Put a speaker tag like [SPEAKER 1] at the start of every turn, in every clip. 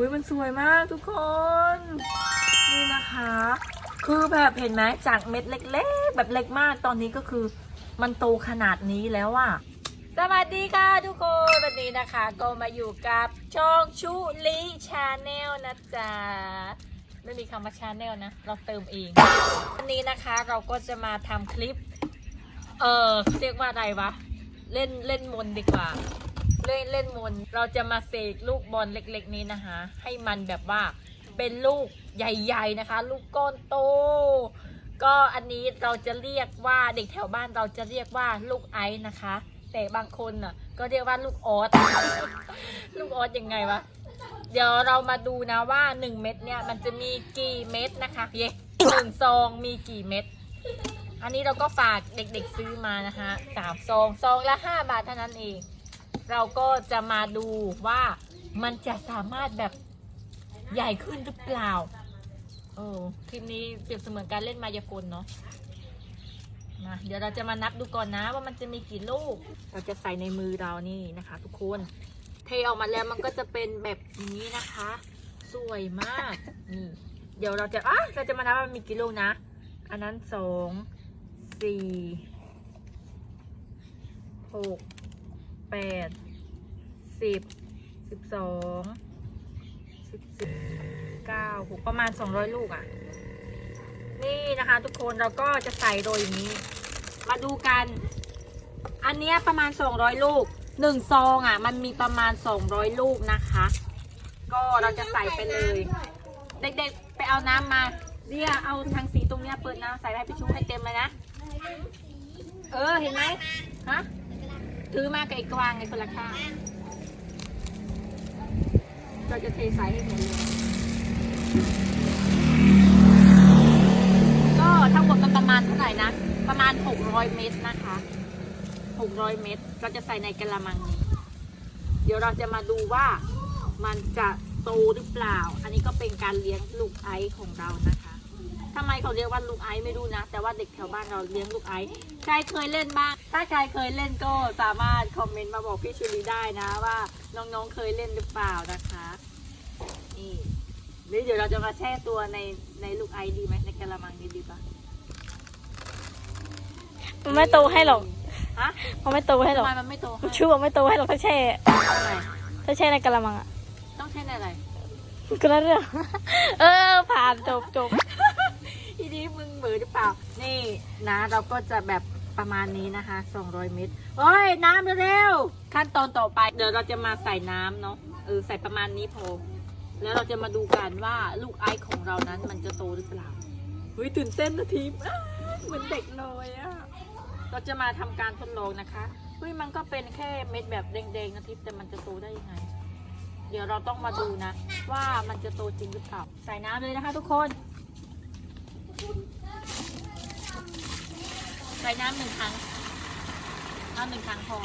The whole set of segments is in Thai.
[SPEAKER 1] อุ้ยมันสวยมากทุกคน นี่นะคะ คือแบบเห็นไหมจากเม็ดเล็กๆ แบบเล็กมากตอนนี้ก็คือ มันโตขนาดนี้แล้วอะสวัสดีค่ะทุกคนวันนี้นะคะ ก็มาอยู่กับช่องชุลิชาแนลนะจ๊ะไม่มีคำว่าชาแนลนะ เราเติมเองวันนี้นะคะเราก็จะมาทำคลิป เออเรียกว่าอะไรวะ เล่นเล่นมนดีกว่า เล่นเล่นมนเราจะมาเสกลูกบอลเล็กๆนี้นะคะ ให้มันแบบว่าเป็นลูกใหญ่ ๆนะคะ ลูกก้อนโต ก็อันนี้เราจะเรียกว่าเด็กแถวบ้านเราจะเรียกว่าลูกไอซ์นะคะ แต่บางคนน่ะก็เรียกว่าลูกออสลูกออสยังไงวะเดี๋ยวเรามาดูนะว่า 1 เม็ดเนี่ยมันจะมีกี่เม็ดนะคะเย้หนึ่งซองมีกี่เม็ดอันนี้เราก็ฝากเด็กๆซื้อมานะคะสามซองซองละห้าบาทเท่านั้นเอง เราก็จะมาดูว่ามันจะสามารถแบบใหญ่ขึ้นหรือเปล่าเออคลิปนี้เปรียบเสมือนการเล่นมายากลเนาะมาเดี๋ยวเราจะมานับดูก่อนนะว่ามันจะมีกี่ลูก เราจะใส่ในมือเรานี่นะคะ ทุกคน เทออกมาแล้วมันก็จะเป็นแบบนี้นะคะ สวยมากนี่เดี๋ยวเราจะอะเราจะมานับว่ามันมีกี่ลูกนะ อันนั้นสองสี่หก แปดสิบสิบสองสิบสิบเก้าหกประมาณสองร้อยลูกอะ นี่นะคะทุกคนเราก็จะใส่โดยอย่างนี้ มาดูกัน อันเนี้ยประมาณ200ลูกหนึ่งซองอะ มันมีประมาณ200ลูกนะคะ ก็เราจะใส่ไปเลย เด็กๆไปเอาน้ำมาเรียเอาทางสีตรงเนี้ยเปิดน้ำใส่ให้พี่ชูให้เต็มเลยนะ เออเห็นไหมฮะ ถือมากับไอ้กวางไอ้คนละข้างเราจะเทใส่ให้หมดเลยก็ทั้งหมดมันประมาณเท่าไหร่นะ ประมาณ 600 เมตรนะคะ 600 เมตร เราจะใส่ในกระมังนี้ เดี๋ยวเราจะมาดูว่ามันจะโตหรือเปล่า อันนี้ก็เป็นการเลี้ยงลูกไอซ์ของเรานะคะ ทำไมเขาเรียกว่าลูกไอซ์ไม่รู้นะ แต่ว่าเด็กแถวบ้านเราเลี้ยงลูกไอซ์ใครเคยเล่นบ้าง ถ้าใครเคยเล่นก็สามารถคอมเมนต์มาบอกพี่ชูรีได้นะว่าน้องๆเคยเล่นหรือเปล่านะคะ นี่หรือเดี๋ยวเราจะมาแช่ตัวในในลูกไอซ์ดีไหมในกระมังนี้ดีปะ
[SPEAKER 2] มันไม่โตให้หรอก
[SPEAKER 1] ฮะ
[SPEAKER 2] มันไม่โตให้หร
[SPEAKER 1] ทำ
[SPEAKER 2] อก
[SPEAKER 1] ไมมันไม่โตให้
[SPEAKER 2] ชูมันไม่โตให้หรอกถ้าแช่
[SPEAKER 1] ทำไม
[SPEAKER 2] ถ้าแช่ในกระมังอะ
[SPEAKER 1] ต้องแช่ในอะไร
[SPEAKER 2] ก็นั่นเรื่อง เออ ผ่านจบจบ
[SPEAKER 1] ทีนี้มึงเบื่อหรือเปล่า นี่นะเราก็จะแบบประมาณนี้นะคะ 200 เมตรโอ้ย น้ำเร็วๆขั้นตอนต่อไป เดี๋ยวเราจะมาใส่น้ำเนาะเออใส่ประมาณนี้พอแล้วเราจะมาดูกันว่าลูกไอซ์ของเรานั้นมันจะโตหรือเปล่าเฮ้ยตื่นเต้นนะทีมเหมือนเด็กเลยอะเราจะมาทำการทดลองนะคะเฮ้ยมันก็เป็นแค่เม็ดแบบแดงๆนะทิพย์แต่มันจะโตได้ยังไง เดี๋ยวเราต้องมาดูนะ ว่ามันจะโตจริงหรือเปล่าใส่น้ำเลยนะคะทุกคน ใส่น้ำหนึ่งครั้งน้ำหนึ่งครั้งพอ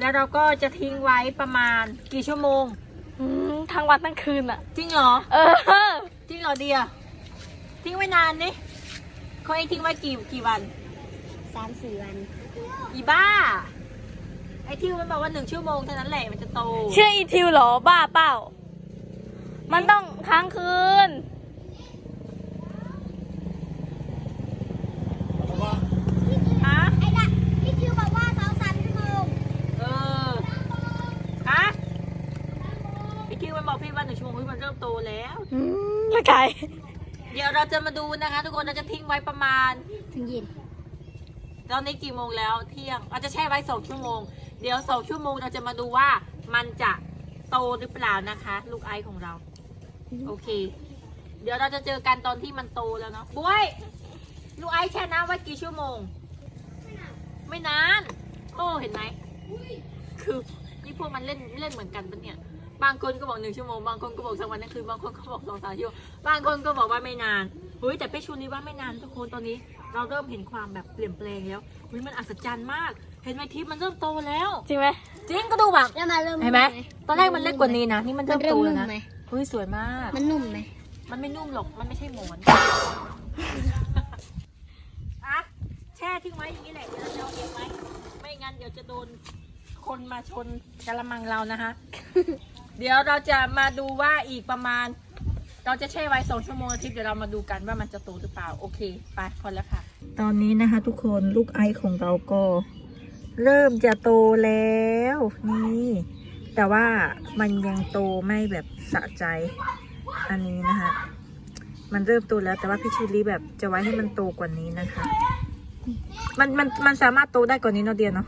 [SPEAKER 1] แล้วเราก็จะทิ้งไว้ประมาณกี่ชั่วโมง
[SPEAKER 2] อืมทั้งวันทั้งคืนอะ
[SPEAKER 1] จริงเหรอ
[SPEAKER 2] เออ
[SPEAKER 1] จริงเหรอเดียทิ้งไว้นานนี่เขาให้ทิ้งไว้กี่กี่วัน
[SPEAKER 3] สามสี่วัน
[SPEAKER 1] อีบ้า ไอ้ที่มันบอกว่าหนึ่งชั่วโมงเท่านั้นแหละมันจะโต
[SPEAKER 2] เชื่ออีทิวเหรอบ้าเปล่า มันต้องค้างคืน
[SPEAKER 1] ฮะ
[SPEAKER 3] ไอ้น่ะพี่คิวบอกว่าสองสามชั่วโมง
[SPEAKER 1] เออ ฮะพี่คิวมันบอกพี่ว่าหนึ่งชั่วโมงพี่มันเริ่มโตแล้ว
[SPEAKER 2] อืมแล้วไก่
[SPEAKER 1] เดี๋ยวเราจะมาดูนะคะ ทุกคนเราจะทิ้งไว้ประมาณ
[SPEAKER 3] ถึงเย็น
[SPEAKER 1] ตอนนี้กี่โมงแล้วเที่ยงเราจะแช่ไว้สองชั่วโมง เดี๋ยวสองชั่วโมงเราจะมาดูว่ามันจะโตหรือเปล่านะคะ ลูกไอซ์ของเรา โอเค เดี๋ยวเราจะเจอกันตอนที่มันโตแล้วเนาะบุ้ยลูกไอซ์แช่น้ำไว้กี่ชั่วโมง ไม่นานโอ้เห็นไหมคือนี่พวกมันเล่นเล่นเหมือนกันปะเนี่ย บางคนก็บอกหนึ่งชั่วโมง บางคนก็บอกสักวันนั่นคือบางคนก็บอกสองสามชั่วโมงบางคนก็บอกว่าไม่นานเฮ้ยแต่เป้ชูนี่ว่าไม่นานทุกคนตอนนี้ เราเริ่มเห็นความแบบเปลี่ยนแปลงแล้วเฮ้ยมันอัศจรรย์มาก เห็นไหมทิพย์มันเริ่มโตแล้ว
[SPEAKER 2] จริงไหม
[SPEAKER 1] จริงก็ดูแบบ
[SPEAKER 3] แล้วมาเริ่ม
[SPEAKER 1] เห็นไหมตอนแรกมันเล็กกว่านี้นะนี่มัน
[SPEAKER 3] มัน
[SPEAKER 1] เริ่ม
[SPEAKER 3] เริ่
[SPEAKER 1] โต
[SPEAKER 3] ม
[SPEAKER 1] แล้ว
[SPEAKER 3] นุ่ม
[SPEAKER 1] นะ
[SPEAKER 3] ไหม
[SPEAKER 1] เฮ้ยสวยมาก
[SPEAKER 3] มันนุ่มไหม
[SPEAKER 1] มันไม่นุ่มหรอกมันไม่ใช่หมอนอะแช่ทิ้งไว้อย่างนี้แหละเดี๋ยวเราจะเอาเองไหมไม่งั้นเดี๋ยวจะโดนคนมาชนกระมังเรานะคะ เดี๋ยวเราจะมาดูว่าอีกประมาณ เราจะแช่ไว้สองชั่วโมงอาทิตย์เดี๋ยวเรามาดูกันว่ามันจะโตหรือเปล่าโอเคไปพอแล้วค่ะ ตอนนี้นะคะทุกคนลูกไอซ์ของเราก็ เริ่มจะโตแล้วนี่แต่ว่ามันยังโตไม่แบบสะใจอันนี้นะคะมันเริ่มโตแล้วแต่ว่าพี่ชูรีแบบจะไว้ให้มันโตกว่านี้นะคะ มันมันมันสามารถโตได้กว่านี้เนาะเดียเนาะ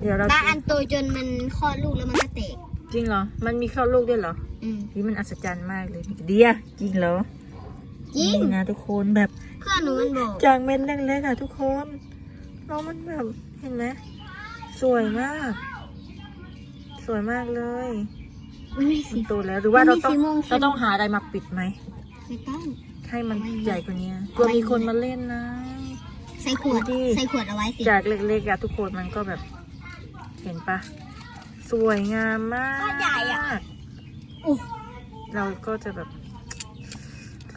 [SPEAKER 1] เดี๋ยวเรา
[SPEAKER 3] บางอันโตจนมันคลอดลูกแล้วมันก็แตก
[SPEAKER 1] จริงเหรอ มันมีเข้าลูกด้วยเหรอ
[SPEAKER 3] อืม
[SPEAKER 1] นี่มันอัศจรรย์มากเลยเดียจริงเหรอ
[SPEAKER 3] จริง
[SPEAKER 1] นี่นะทุกคนแบบ
[SPEAKER 3] เพื่อนหนูมันบอก
[SPEAKER 1] จากเม็ดเล็กๆอะทุกคนน้องมันแบบเห็นไหมสวยมาก สวยมากเลย
[SPEAKER 3] มันไม่
[SPEAKER 1] มั
[SPEAKER 3] สี
[SPEAKER 1] นโตแล้วหรือว่าเราต้อง
[SPEAKER 3] มันมีสีม่วง
[SPEAKER 1] เราต้องหาอะไรมาปิดไหม
[SPEAKER 3] ไม่ต้อง
[SPEAKER 1] ให้มันใหญ่กว่านี้กลัวมีคนมาเล่นนะ
[SPEAKER 3] ใส่ขวด
[SPEAKER 1] ดูดิ
[SPEAKER 3] ใส่ขวดเอาไว้สิ
[SPEAKER 1] จากเล็กๆอะทุกคนมันก็แบบ เห็นปะ สวยงามมาก
[SPEAKER 3] ก็ใหญ่อะโอ้
[SPEAKER 1] เราก็จะแบบ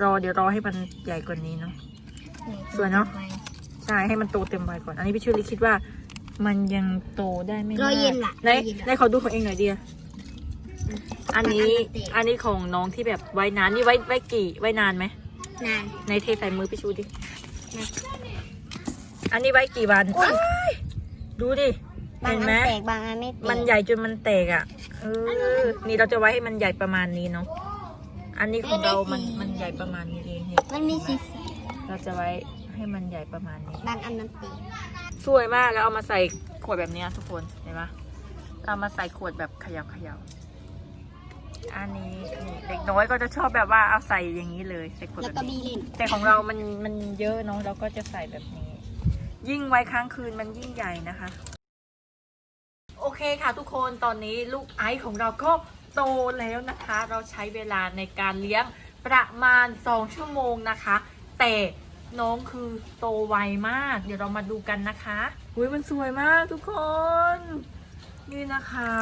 [SPEAKER 1] รอเดี๋ยวรอให้มันใหญ่กว่านี้เนาะ สวยเนอะ ใช่ให้มันโตเต็มวัยก่อน อันนี้พี่ชูริคิดว่า มันยังโตได้ไม่
[SPEAKER 3] ร
[SPEAKER 1] มา
[SPEAKER 3] อกเย็นล่ะ
[SPEAKER 1] ไหน
[SPEAKER 3] รอเย็น
[SPEAKER 1] ไหน
[SPEAKER 3] ล่ะ
[SPEAKER 1] ขอดูของเองหน่อยเดียอันนี้
[SPEAKER 3] อันนั้นเตะ
[SPEAKER 1] อันนี้ของน้องที่แบบไว้นานนี่ไว้ไว้กี่ไว้นานไหม
[SPEAKER 3] นาน
[SPEAKER 1] ในเทใส่มือพี่ชูดิ
[SPEAKER 3] นะ
[SPEAKER 1] อันนี้ไว้กี่วัน
[SPEAKER 3] อุ๊ย
[SPEAKER 1] อ้ายดูดิ
[SPEAKER 3] บาง
[SPEAKER 1] เห็น
[SPEAKER 3] อัน
[SPEAKER 1] ไหม
[SPEAKER 3] แตกบางอันไม่แตก
[SPEAKER 1] มันใหญ่จนมันแตกอะเออนี่เราจะไว้ให้มันใหญ่ประมาณนี้เนาะอันนี้ของเรา มันมันใหญ่ประมาณนี้เองเนี่ย
[SPEAKER 3] มันมีสี
[SPEAKER 1] เราจะไว้ให้มันใหญ่ประมาณนี้
[SPEAKER 3] บางอันมันแตก
[SPEAKER 1] สวยมากแล้วเอามาใส่ขวดแบบเนี้ยทุกคนเห็นปะเรามาใส่ขวดแบบเขยับขยับอันนี้นี่เด็กน้อยก็จะชอบแบบว่าเอาใส่อย่างนี้เลยใส่ขวด
[SPEAKER 3] แล้ว
[SPEAKER 1] แบบ
[SPEAKER 3] ก็
[SPEAKER 1] นี้
[SPEAKER 3] บีเล่น
[SPEAKER 1] แต่ของเรามันมันเยอะเนาะเราก็จะใส่แบบนี้ ยิ่งไว้ค้างคืนมันยิ่งใหญ่นะคะโอ เคค่ะทุกคนตอนนี้ลูกไอซ์ของเราก็โตแล้วนะคะ เราใช้เวลาในการเลี้ยงประมาณ 2 ชั่วโมงนะคะ แต่น้องคือโตไวมาก เดี๋ยวเรามาดูกันนะคะอุ้ยมันสวยมากทุกคน นี่นะคะ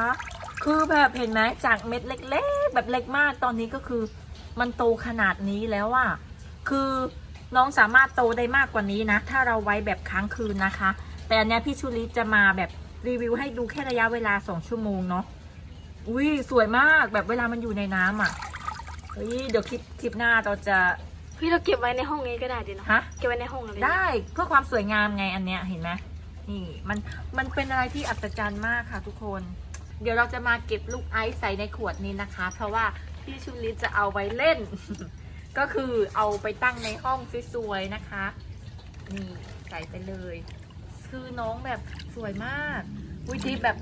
[SPEAKER 1] คือแบบเห็นไหมจากเม็ดเล็ก ๆ แบบเล็กมากตอนนี้ก็คือ มันโตขนาดนี้แล้วอะคือน้องสามารถโตได้มากกว่านี้นะ ถ้าเราไว้แบบค้างคืนนะคะ แต่อันนี้พี่ชูริจะมาแบบ รีวิวให้ดูแค่ระยะเวลาสองชั่วโมงเนาะอุ้ยสวยมากแบบเวลามันอยู่ในน้ำอะ่ะเฮ้ยเดี๋ยวคลิปคลิปหน้าเราจะ
[SPEAKER 2] พี่เราเก็บไว้ในห้องนี้ก็ได้ดิเนาะ
[SPEAKER 1] ฮะ
[SPEAKER 2] เก็บไว้ในห้องเลย
[SPEAKER 1] ได้เพื่อความสวยงามไงอันเนี้ยเห็นไหมนี่มันมันเป็นอะไรที่อัศจรรย์มากค่ะทุกคน เดี๋ยวเราจะมาเก็บลูกไอซ์ใส่ในขวดนี้นะคะ เพราะว่าพี่ชูริจะเอาไว้เล่น ก็คือเอาไปตั้งในห้องสวยๆนะคะ นี่ใส่ไปเลย คือน้องแบบสวยมากวิธีแบบ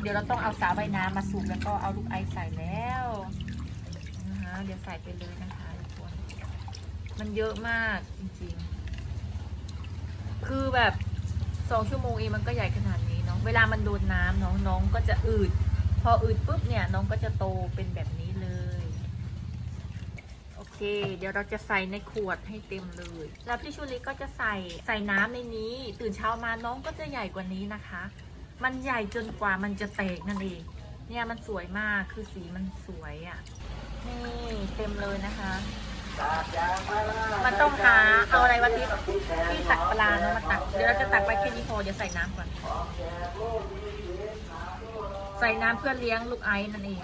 [SPEAKER 1] เดี๋ยวเราต้องเอาสาใบน้ำมาสูบแล้วก็เอาลูกไอใส่แล้วนะคะเดี๋ยวใส่ไปเลยนะคะทุกคนมันเยอะมากจริงๆ คือแบบสองชั่วโมงเองมันก็ใหญ่ขนาดนี้เนาะเวลามันโดนน้ำน้องน้องก็จะอืด พออืดปุ๊บเนี่ยน้องก็จะโตเป็นแบบนี้เลย เค เดี๋ยวเราจะใส่ในขวดให้เต็มเลย แล้วพี่ชูริก็จะใส่ใส่น้ำในนี้ ตื่นเช้ามาน้องก็จะใหญ่กว่านี้นะคะ มันใหญ่จนกว่ามันจะแตกนั่นเอง เนี่ยมันสวยมาก คือสีมันสวยอะ่ะ นี่เต็มเลยนะคะ มันต้องหาเอาอะไรวะทิพย์ที่ตักปลาเนาะมาตัก เดี๋ยวเราจะตักไปแค่นี้พอ เดี๋ยวใส่น้ำก่อน ใส่น้ำเพื่อเลี้ยงลูกไอ้นั่นเอง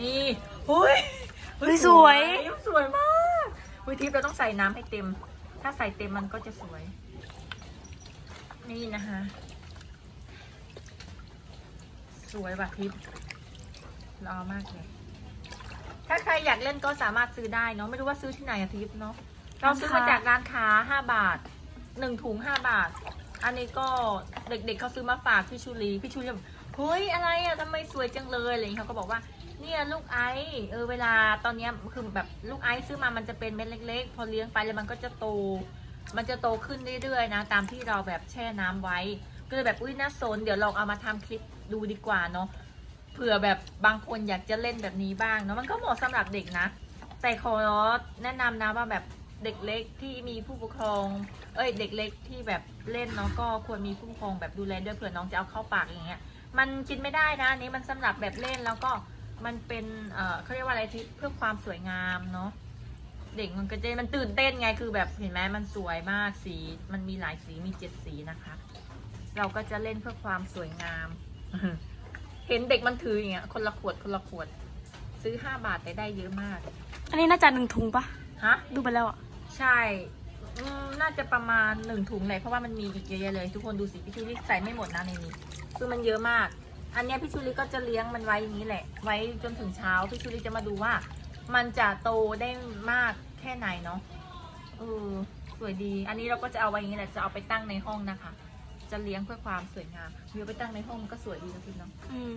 [SPEAKER 1] นี่หุย
[SPEAKER 2] เฮ้ยสวย
[SPEAKER 1] สวยมากหุยทิพย์เราต้องใส่น้ำให้เต็ม ถ้าใส่เต็มมันก็จะสวย นี่นะคะ สวยว่ะทิพย์รอมากเลย ถ้าใครอยากเล่นก็สามารถซื้อได้เนาะไม่รู้ว่าซื้อที่ไหนอะทิพย์เนาะเราซื้อมาจากร้านค้าห้าบาทหนึ่งถุงห้าบาท อันนี้ก็เด็กๆเขาซื้อมาฝากพี่ชูรีพี่ชูรีแบบเฮ้ยอะไรอะทำไมสวยจังเลยอะไรอย่างเงี้ยเขาก็บอกว่า เนี่ยลูกไอซ์เออเวลาตอนเนี้ยคือแบบลูกไอซ์ซื้อมามันจะเป็นเม็ดเล็ก ๆ พอเลี้ยงไปแล้วมันก็จะโต มันจะโตขึ้นเรื่อยๆนะ ตามที่เราแบบแช่น้ำไว้ ก็เลยแบบอุ้ยน่าสนเดี๋ยวลองเอามาทำคลิปดูดีกว่าเนาะเผื่อแบบบางคนอยากจะเล่นแบบนี้บ้างเนาะมันก็เหมาะสำหรับเด็กนะ แต่ขอแนะนำนะว่าแบบเด็กเล็กที่มีผู้ปกครอง เอ้ยเด็กเล็กที่แบบเล่นเนาะก็ควรมีผู้ปกครองแบบดูแลด้วยเผื่อน้องจะเอาเข้าปากอย่างเงี้ย มันกินไม่ได้นะอันนี้มันสำหรับแบบเล่นแล้วก็ มันเป็นเอ่อเขาเรียกว่าอะไรที่เพื่อความสวยงามเนาะเด็กมันก็จะมันตื่นเต้นไงคือแบบเห็นไหมมันสวยมากสี มันมีหลายสีมีเจ็ดสีนะคะ เราก็จะเล่นเพื่อความสวยงาม เห็นเด็กมันถืออย่างเงี้ยคนละขวดคนละขวด ซื้อห้าบาทแต่ได้เยอะมาก
[SPEAKER 2] อันนี้น่าจะหนึ่งถุงปะ
[SPEAKER 1] ฮะ
[SPEAKER 2] ดูไปแล้วอะ
[SPEAKER 1] ใช่อืมน่าจะประมาณหนึ่งถุงเลยเพราะว่ามันมีอีกเยอะๆเลย ทุกคนดูสิพี่ชูริใส่ไม่หมดนะในนี้ คือมันเยอะมาก อันเนี้ยพี่ชูริก็จะเลี้ยงมันไว้อย่างนี้แหละ ไว้จนถึงเช้าพี่ชูริจะมาดูว่า มันจะโตได้มากแค่ไหนเนาะเออสวยดี อันนี้เราก็จะเอาไว้อย่างนี้แหละจะเอาไปตั้งในห้องนะคะ จะเลี้ยงเพื่อความสวยงามเดี๋ยวไปตั้งในห้องมันก็สวยดีนะพี่เนาะ
[SPEAKER 2] อืม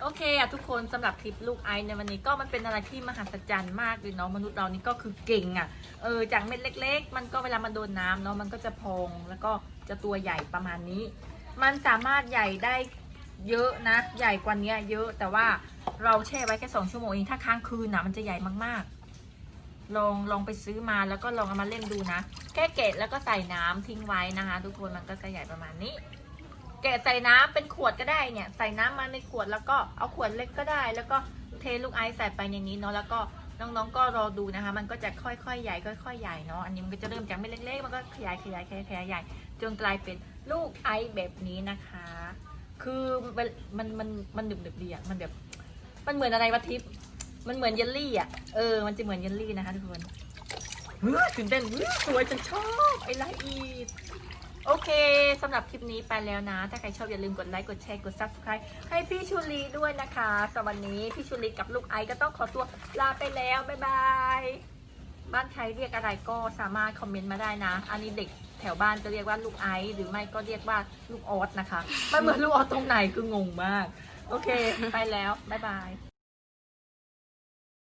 [SPEAKER 1] โอเคอะทุกคนสำหรับคลิปลูกไอซ์ในวันนี้ก็มันเป็นอะไรที่มหัศจรรย์มากเลยเนาะมนุษย์เรานี่ก็คือเก่งอะเออจากเม็ดเล็ก ๆ มันก็เวลามันโดนน้ำเนาะมันก็จะพองแล้วก็จะตัวใหญ่ประมาณนี้ มันสามารถใหญ่ได้ เยอะนะ ใหญ่กว่านี้เยอะแต่ว่าเราแช่ไว้แค่สองชั่วโมงเองถ้าค้างคืนนะมันจะใหญ่มากๆ ลองลองไปซื้อมาแล้วก็ลองเอามาเล่นดูนะ แค่เกะแล้วก็ใส่น้ำทิ้งไว้นะคะ ทุกคนมันก็จะใหญ่ประมาณนี้แกะใส่น้ำเป็นขวดก็ได้เนี่ย ใส่น้ำมาในขวดแล้วก็เอาขวดเล็กก็ได้ แล้วก็เทลูกไอซ์ใส่ไปในนี้เนาะแล้วก็น้องๆก็รอดูนะคะ มันก็จะค่อยๆ ใหญ่ค่อยๆ ใหญ่เนาะ อันนี้มันก็จะเริ่มจากเม็ดเล็กๆ มันก็ขยายขยายขยายขยายใหญ่ จนกลายเป็นลูกไอซ์แบบนี้นะคะ คือมันมันมันมันหนึบหนึบๆดีอะมันแบบ มันเหมือนอะไรวะทิพย์มันเหมือนเยลลี่อะเออมันจะเหมือนเยลลี่นะคะทุกคนเฮ้ยตื่นเต้นเฮ้ยสวยจังชอบไอไลท์อีทโอเคสำหรับคลิปนี้ไปแล้วนะ ถ้าใครชอบอย่าลืมกดไลค์ กดแชร์ กด subscribe ให้พี่ชูรีด้วยนะคะสำหรับวันนี้พี่ชูรีกับลูกไอซ์ก็ต้องขอตัวลาไปแล้ว บ๊ายบาย บ้านใครเรียกอะไรก็สามารถคอมเมนต์มาได้นะ อันนี้เด็ก แถวบ้านจะเรียกว่าลูกไอซ์หรือไม่ก็เรียกว่าลูกออสนะคะ มันเหมือนลูกออสตรงไหนคืองงมาก โอเค ไปแล้ว บ๊ายบาย